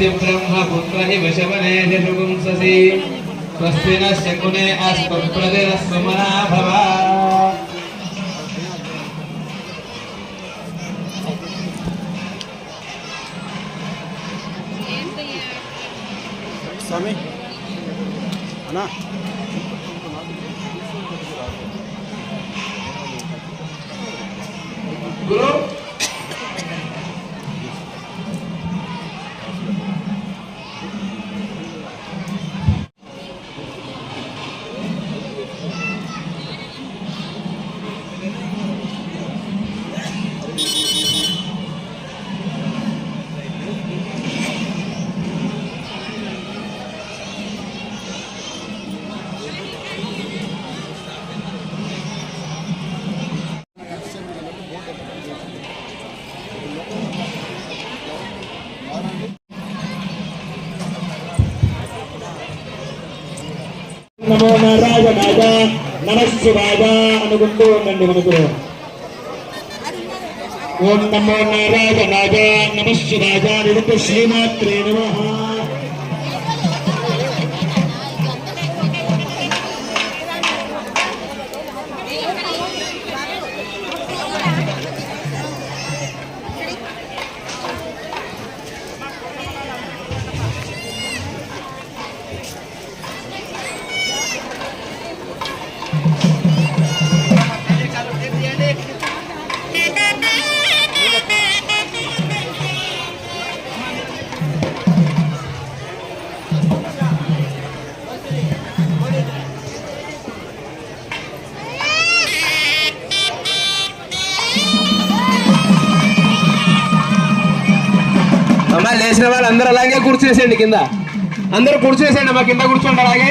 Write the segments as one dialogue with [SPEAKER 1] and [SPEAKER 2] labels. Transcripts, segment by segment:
[SPEAKER 1] ब्रह्मपुत्र स्वस्ति अस्मत्प्रतिरस्वमना भव
[SPEAKER 2] నమో నారాయణాయ నమ శివాయ అనుకుంటూ ఉండండి మనకు. ఓం నమో నారాయణాయ నమ శివాయ అనుకుంటూ శ్రీమాత్రే నమ.
[SPEAKER 1] అమ్మా లేచిన వాళ్ళు అందరూ అలాగే కూర్చేసేయండి కింద. అందరూ కూర్చేసేయండి అమ్మా కింద కూర్చోండి అలాగే.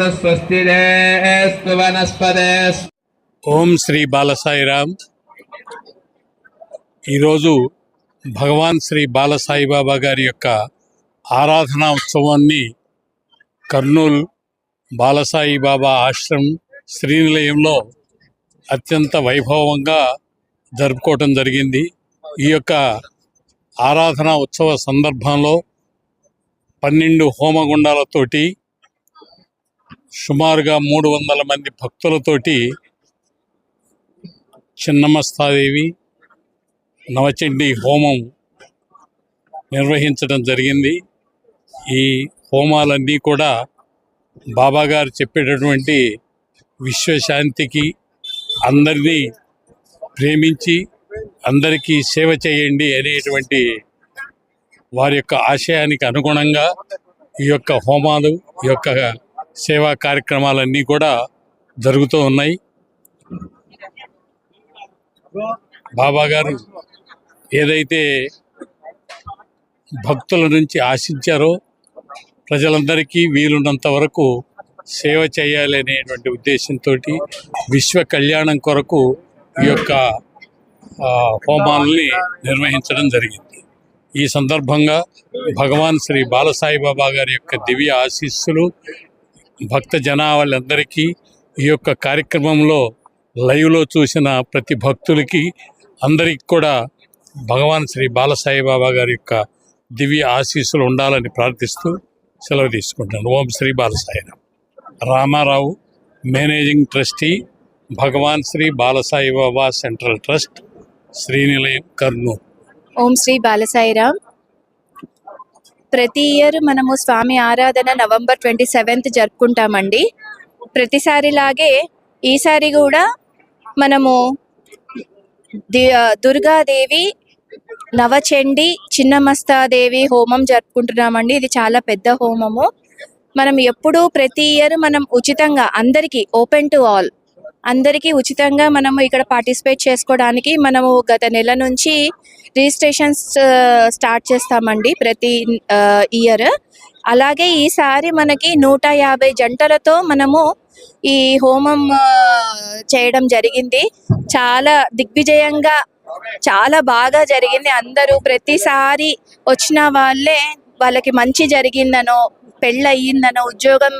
[SPEAKER 1] రసరస్తుతే
[SPEAKER 3] ఓం శ్రీ బాలసాయిరామ్ ఈరోజు భగవాన్ శ్రీ బాలసాయిబాబా గారి యొక్క ఆరాధనా ఉత్సవాన్ని కర్నూలు బాలసాయి బాబా ఆశ్రమం శ్రీనిలయంలో అత్యంత వైభవంగా జరుపుకోవటం జరిగింది. ఈ యొక్క ఆరాధనా ఉత్సవ సందర్భంలో పన్నెండు హోమగుండాలతోటి సుమారుగా మూడు వందల మంది భక్తులతోటి చిన్నమస్తాదేవి నవచండి హోమం నిర్వహించడం జరిగింది. ఈ హోమాలన్నీ కూడా బాబాగారు చెప్పేటటువంటి విశ్వశాంతికి అందరినీ ప్రేమించి అందరికీ సేవ చేయండి అనేటువంటి వారి యొక్క ఆశయానికి అనుగుణంగా ఈ యొక్క హోమాలు ఈ యొక్క సేవా కార్యక్రమాలన్నీ కూడా జరుగుతూ ఉన్నాయి. బాబా గారు ఏదైతే భక్తుల నుంచి ఆశించారో ప్రజలందరికీ వీలున్నంత వరకు సేవ చేయాలి అనేటువంటి ఉద్దేశంతో విశ్వ కళ్యాణం కొరకు ఈ యొక్క హోమాలని నిర్వహించడం జరిగింది. ఈ సందర్భంగా భగవాన్ శ్రీ బాలసాయిబాబా గారి యొక్క దివ్య ఆశీస్సులు భక్త జనాభాలందరికీ ఈ యొక్క కార్యక్రమంలో లైవ్లో చూసిన ప్రతి భక్తులకి అందరికి కూడా భగవాన్ శ్రీ బాలసాయిబాబా గారి యొక్క దివ్య ఆశీస్సులు ఉండాలని ప్రార్థిస్తూ సెలవు తీసుకుంటాను ఓం Shri Balasairam Ramarao managing trustee Bhagavan Shri Balasaibaba central trust Srinilayam Kurnool.
[SPEAKER 4] ఓం శ్రీ బాలసాయిరామ్. ప్రతి ఇయర్ మనము స్వామి ఆరాధన నవంబర్ ట్వంటీ సెవెంత్ జరుపుకుంటామండి. ప్రతిసారిలాగే ఈసారి కూడా మనము దుర్గాదేవి నవచండి చిన్నమస్తాదేవి హోమం జరుపుకుంటున్నామండి. ఇది చాలా పెద్ద హోమము. మనం ఎప్పుడూ ప్రతి ఇయర్ మనం ఉచితంగా అందరికీ ఓపెన్ టు ఆల్ అందరికీ ఉచితంగా మనము ఇక్కడ పార్టిసిపేట్ చేసుకోవడానికి మనము గత నెల నుంచి రిజిస్ట్రేషన్స్ స్టార్ట్ చేస్తామండి ప్రతి ఇయర్. అలాగే ఈసారి మనకి నూట యాభై జంటలతో మనము ఈ హోమం చేయడం జరిగింది. చాలా దిగ్విజయంగా చాలా బాగా జరిగింది. అందరూ ప్రతిసారి వచ్చిన వాళ్ళే వాళ్ళకి మంచి జరిగిందనో పెళ్ళి ఉద్యోగం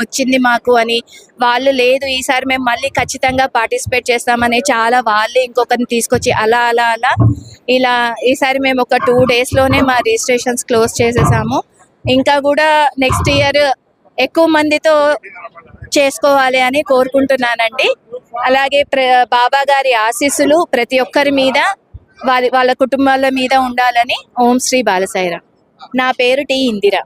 [SPEAKER 4] వచ్చింది మాకు అని వాళ్ళు లేదు ఈసారి మేము మళ్ళీ ఖచ్చితంగా పార్టిసిపేట్ చేస్తామని చాలా వాళ్ళే ఇంకొకరిని తీసుకొచ్చి అలా అలా అలా ఇలా ఈసారి మేము ఒక టూ డేస్లోనే మా రిజిస్ట్రేషన్స్ క్లోజ్ చేసేసాము. ఇంకా కూడా నెక్స్ట్ ఇయర్ ఎక్కువ మందితో చేసుకోవాలి అని కోరుకుంటున్నానండి. అలాగే ప్ర బాబా గారి ఆశీస్సులు ప్రతి ఒక్కరి మీద వారి వాళ్ళ కుటుంబాల మీద ఉండాలని ఓం శ్రీ బాలసాయిరా నా పేరు టి ఇందిరా.